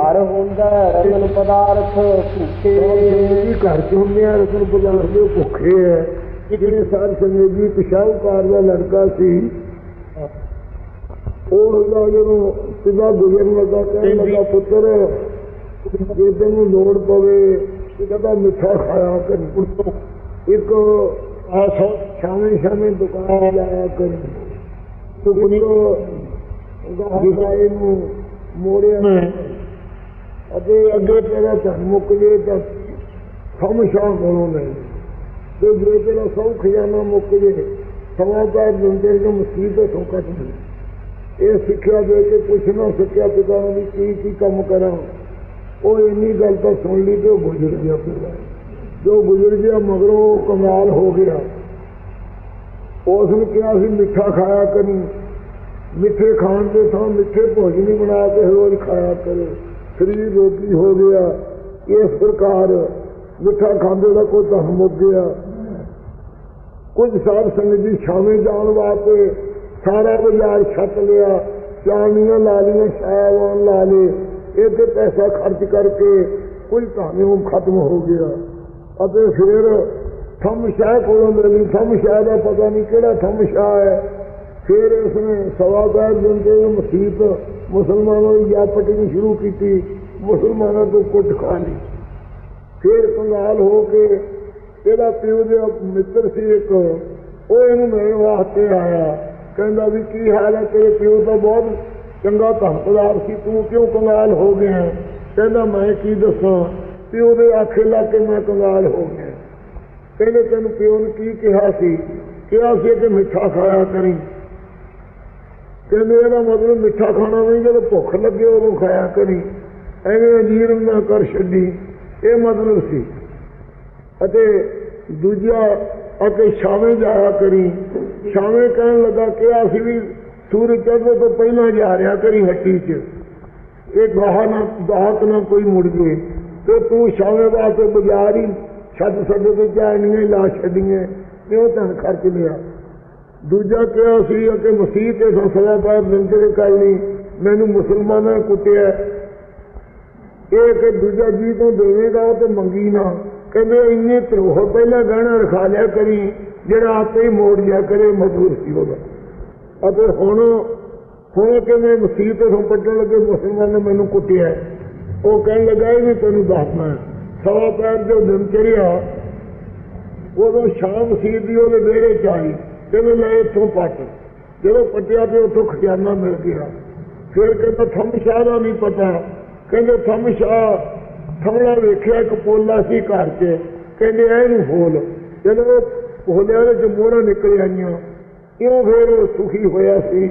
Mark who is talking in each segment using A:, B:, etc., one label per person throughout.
A: ਘਰ ਹੁੰਦਾ ਰਤਨ ਪਦਾਰਥ ਭੁੱਖੇ
B: ਜੀ ਘਰ ਚ ਹੁੰਦੇ ਆ ਰਤਨ ਪਦਾਰਥ ਦੇ ਭੁੱਖੇ ਹੈ ਜਿਹੜੇ ਸਾਧ ਸੰਗਤ ਜੀ ਪਿਸ਼ਾਵਕਾਰ ਦਾ ਲੜਕਾ ਸੀ ਉਹ ਉਹਦਾ ਜਦੋਂ ਸਿੱਧਾ ਗੁਜ਼ਰਨ ਲੱਗਾ ਕਹਿਣ ਲੱਗਾ ਪੁੱਤਰ ਜੇ ਤੈਨੂੰ ਲੋੜ ਪਵੇ ਕਦਾ ਮਿੱਠਾ ਖਾਇਆ ਕਰ। ਇੱਕ ਆਸਾ ਸ਼ਾਮੇ ਸ਼ਾਮੇ ਦੁਕਾਨ ਲਾਇਆ ਕਰ। ਤੂੰ ਪੁੱਤਰ ਗਾਹੇ ਨੂੰ ਮੋੜਿਆ। ਅਤੇ ਅੱਗੇ ਤੇਰਾ ਧਨ ਮੁੱਕ ਜੇ ਤਾਂ ਸਮਸ਼ਾ ਕੋਲੋਂ ਨਹੀਂ। ਤੇ ਜੇ ਤੇਰਾ ਸਭ ਖਜ਼ਾਨਾ ਮੁੱਕ ਜੇ ਸਮਾਚਾਰ ਦਿੰਦੇ ਜੋ ਮੁਸੀਬਤ ਹੋ ਕੱਟ ਨਹੀਂ ਇਹ ਸਿੱਖਿਆ ਦੇ ਕੇ ਪੁੱਛ ਨਾ ਸਕਿਆ ਪਿਤਾ ਨੂੰ ਵੀ ਕੀ ਕੀ ਕੰਮ ਕਰਾਂ। ਉਹ ਇੰਨੀ ਗੱਲ ਤਾਂ ਸੁਣ ਲਈ ਤੇ ਉਹ ਗੁਜ਼ਰ ਗਿਆ ਪਿਤਾ ਜੋ ਗੁਜ਼ਰ ਗਿਆ, ਮਗਰੋਂ ਕਮਾਲ ਹੋ ਗਿਆ। ਉਸ ਨੂੰ ਕਿਹਾ ਸੀ, ਮਿੱਠਾ ਖਾਇਆ ਕਰੀ। ਮਿੱਠੇ ਖਾਣ ਦੇ ਥਾਂ ਮਿੱਠੇ ਭੋਜਨ ਹੀ ਬਣਾ ਕੇ ਰੋਜ਼ ਖਾਇਆ ਕਰੇ। ਸਰੀਰ ਰੋਗੀ ਹੋ ਗਿਆ ਇਸ ਪ੍ਰਕਾਰ ਮਿੱਠਾ ਖਾਂਦੇ ਦਾ ਕੋਈ ਤਾਂ ਮੁੱਕ ਗਿਆ ਕੁਝ ਸਾਧ ਸੰਗਤ ਜੀ ਸ਼ਾਮੇ ਜਾਣ ਵਾਸਤੇ ਸਾਰਾ ਬਾਜ਼ਾਰ ਛੱਤ ਲਿਆ ਚਾਣੀਆਂ ਲਾ ਲਈਆਂ ਸ਼ਾਵਾਂ ਲਾ ਲਏ ਇਹ ਤੇ ਪੈਸਾ ਖਰਚ ਕਰਕੇ ਕੋਈ ਕਹਾਣੀ ਖਤਮ ਹੋ ਗਿਆ ਅਤੇ ਫਿਰ ਥੰਮ ਸ਼ਾਹ ਕੋਲੋਂ ਮਿਲੀ ਥੰਮ ਸ਼ਾਹ ਦਾ ਪਤਾ ਨਹੀਂ ਕਿਹੜਾ ਥੰਮ ਸ਼ਾਹ ਹੈ ਫਿਰ ਉਸਨੇ ਸਵਾਗਤ ਦਿੰਦੇ ਮਸੀਤ ਮੁਸਲਮਾਨਾਂ ਦੀ ਜਾ ਪਟਣੀ ਸ਼ੁਰੂ ਕੀਤੀ ਮੁਸਲਮਾਨਾਂ ਤੋਂ ਕੁੱਟ ਖਾ ਲਈ ਫਿਰ ਕੰਗਾਲ ਹੋ ਕੇ ਇਹਦਾ ਪਿਓ ਦੇ ਮਿੱਤਰ ਸੀ ਇੱਕ ਉਹ ਇਹਨੂੰ ਮਿਲਣ ਵਾਸਤੇ ਆਇਆ ਕਹਿੰਦਾ ਵੀ ਕੀ ਹਾਲ ਹੈ ਤੇਰੇ ਪਿਓ ਤਾਂ ਬਹੁਤ ਚੰਗਾ ਧੰਪਦਾਰ ਸੀ ਤੂੰ ਕਿਉਂ ਕੰਗਾਲ ਹੋ ਗਿਆ ਕਹਿੰਦਾ ਮੈਂ ਕੀ ਦੱਸਾਂ ਪਿਓ ਦੇ ਆਖੇ ਲਾ ਕੇ ਮੈਂ ਕੰਗਾਲ ਹੋ ਗਿਆ ਕਹਿੰਦੇ ਤੈਨੂੰ ਪਿਓ ਨੇ ਕੀ ਕਿਹਾ ਸੀ ਕਿਹਾ ਸੀ ਕਿ ਮਿੱਠਾ ਖਾਇਆ ਕਰੀ ਕਹਿੰਦੇ ਇਹਦਾ ਮਤਲਬ ਮਿੱਠਾ ਖਾਣਾ ਨਹੀਂ ਜਦੋਂ ਭੁੱਖ ਲੱਗੇ ਉਦੋਂ ਖਾਇਆ ਕਰੀ ਐਵੇਂ ਅਜੀਰਨ ਨਾ ਕਰ ਛੱਡੀ ਇਹ ਮਤਲਬ ਸੀ ਅਤੇ ਦੂਜਾ ਅਤੇ ਸ਼ਾਮੇ ਜਾਇਆ ਕਰੀ ਸ਼ਾਮੇ ਕਹਿਣ ਲੱਗਾ ਕਿ ਅਸੀਂ ਵੀ ਸੂਰਜ ਚੜ੍ਹਦੇ ਤੋਂ ਪਹਿਲਾਂ ਜਾ ਰਿਹਾ ਕਰੀ ਹੱਟੀ 'ਚ ਇਹ ਗਾਹ ਨਾ ਗਾਹਕ ਨਾ ਕੋਈ ਮੁੜ ਜੇ ਤੇ ਤੂੰ ਸ਼ਾਮੇ ਵਾਸਤੇ ਬਾਜ਼ਾਰ ਹੀ ਛੱਡ ਛੱਡ ਤੇ ਚਾਣੀਆਂ ਲਾ ਛੱਡੀਆਂ ਤੇ ਉਹ ਧਨ ਖਰਚ ਲਿਆ ਦੂਜਾ ਕਿਹਾ ਸੀ ਕਿ ਮਸੀਹ ਤੇ ਫਸਲਾ ਬਾਅਦ ਲੰਗਰ ਕਰਨੀ ਮੈਨੂੰ ਮੁਸਲਮਾਨਾਂ ਨੇ ਕੁੱਟਿਆ ਇਹ ਕਿ ਦੂਜਾ ਜੀ ਤੋਂ ਦੇਵੇਗਾ ਉਹ ਤੇ ਮੰਗੀ ਨਾ ਕਹਿੰਦੇ ਇੰਨੇ ਧਰੋਹ ਪਹਿਲਾਂ ਗਹਿਣਾ ਰਖਾ ਲਿਆ ਕਰੀ ਜਿਹੜਾ ਆਪੇ ਹੀ ਮੋੜ ਲਿਆ ਕਰੇ ਮਜ਼ਦੂਰ ਸੀ ਉਹਦਾ ਅਤੇ ਹੁਣ ਹੁਣ ਕਿਵੇਂ ਮਸੀਹ ਤੇ ਤੋਂ ਪੱਟਣ ਲੱਗੇ ਮੁਸਲਮਾਨ ਨੇ ਮੈਨੂੰ ਕੁੱਟਿਆ ਉਹ ਕਹਿਣ ਲੱਗਾ ਇਹ ਵੀ ਤੈਨੂੰ ਦੱਸਣਾ ਸਵਾ ਪੈਰ ਜੋ ਦਿਨ ਚੜਿਆ ਉਦੋਂ ਸ਼ਾਮ ਮਸੀਹ ਦੀ ਉਹਦੇ ਵਿਹੜੇ ਚ ਆਈ ਕਹਿੰਦੇ ਲੈ ਇੱਥੋਂ ਪੱਟ ਜਦੋਂ ਪੱਟਿਆ ਤੇ ਉੱਥੋਂ ਖਜ਼ਾਨਾ ਮਿਲ ਗਿਆ ਫਿਰ ਕਹਿੰਦਾ ਥੰਮ ਸ਼ਾਹ ਦਾ ਨਹੀਂ ਪਤਾ ਕਹਿੰਦੇ ਥੰਮ ਸ਼ਾਹ ਥਮਲਾ ਵੇਖਿਆ ਇੱਕ ਪੋਲਾ ਸੀ ਘਰ 'ਚ। ਕਹਿੰਦੇ ਇਹ ਨੂੰ ਫੋਲ ਜਦੋਂ ਪੋਲਿਆਂ ਦੇ ਚ ਮੋਹਰਾਂ ਨਿਕਲ ਆਈਆਂ। ਇਉਂ ਫਿਰ ਉਹ ਸੁਖੀ ਹੋਇਆ ਸੀ।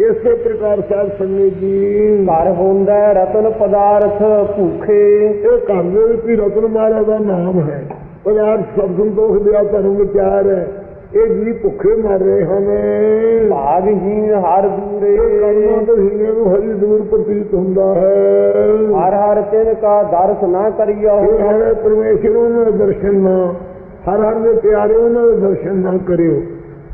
B: ਇਸੇ ਪ੍ਰਕਾਰ ਸਾਧ ਸੰਗਤ ਜੀ।
A: ਘਰ ਹੁੰਦਾ ਰਤਨ ਪਦਾਰਥ ਭੁੱਖੇ।
B: ਇਹ ਹੀ ਰਤਨ ਮਹਾਰਾਜ ਦਾ ਨਾਮ ਹੈ। ਪਦਾਰਥ ਸਭ ਸੰਤੋਖ ਦਿਆ ਧਰਮ ਵਿਚਾਰ ਹੈ। ਇਹ ਜੀ ਭੁੱਖੇ ਮਰ ਰਹੇ ਹਨ।
A: ਭਾਗਹੀਨ ਹਰ ਦੂਰੇ।
B: ਕਰਮਾਂ ਤੋਂ ਹੀਨੇ ਨੂੰ ਹਰੀ ਦੂਰ ਪ੍ਰਤੀਤ ਹੁੰਦਾ ਹੈ।
A: ਹਰ ਹਰ ਤਿਨ ਕਾ ਦਰਸ ਨਾ ਕਰਿਓ
B: ਹਰੇ ਪਰਮੇਸ਼ਰ ਉਹਨਾਂ ਦੇ ਦਰਸ਼ਨ ਨਾ ਹਰ ਹਰ ਦੇ ਪਿਆਰੇ ਉਹਨਾਂ ਦੇ ਦਰਸ਼ਨ ਨਾ ਕਰਿਓ।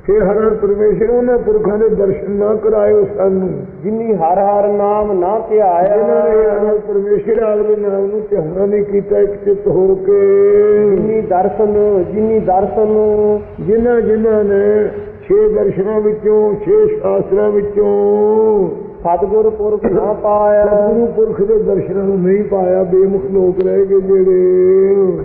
B: ਫਿਰ ਹਰ ਹਰ ਪਰਮੇਸ਼ਰ ਉਹਨਾਂ ਪੁਰਖਾਂ ਦੇ ਦਰਸ਼ਨ ਨਾ ਕਰਾਇਓ ਸਾਨੂੰ।
A: ਜਿਨੀ ਹਰ ਹਰ ਨਾਮ ਨਾ ਧਿਆਇਆ।
B: ਜਿਨ੍ਹਾਂ ਨੇ ਹਰ ਪਰਮੇਸ਼ਰ ਆਲੇ ਨਾਮ ਨੂੰ ਧਿਆਨ ਨਹੀਂ ਕੀਤਾ ਇੱਕ ਚਿੱਤ ਹੋ ਕੇ।
A: ਦਰਸ਼ਨ ਜਿਨੀ ਦਰਸ਼ਨ
B: ਜਿਨ੍ਹਾਂ ਜਿਨ੍ਹਾਂ ਨੇ ਛੇ ਦਰਸ਼ਨਾਂ ਵਿੱਚੋਂ ਛੇ ਸ਼ਾਸਤਰਾਂ ਵਿੱਚੋਂ
A: ਸਤਿਗੁਰ ਪੁਰਖ ਨਾ ਪਾਇਆ।
B: ਸਤਿਗੁਰੂ ਪੁਰਖ ਦੇ ਦਰਸ਼ਨਾਂ ਨੂੰ ਨਹੀਂ ਪਾਇਆ ਬੇਮੁਖ ਲੋਕ ਰਹਿ ਗਏ ਜਿਹੜੇ।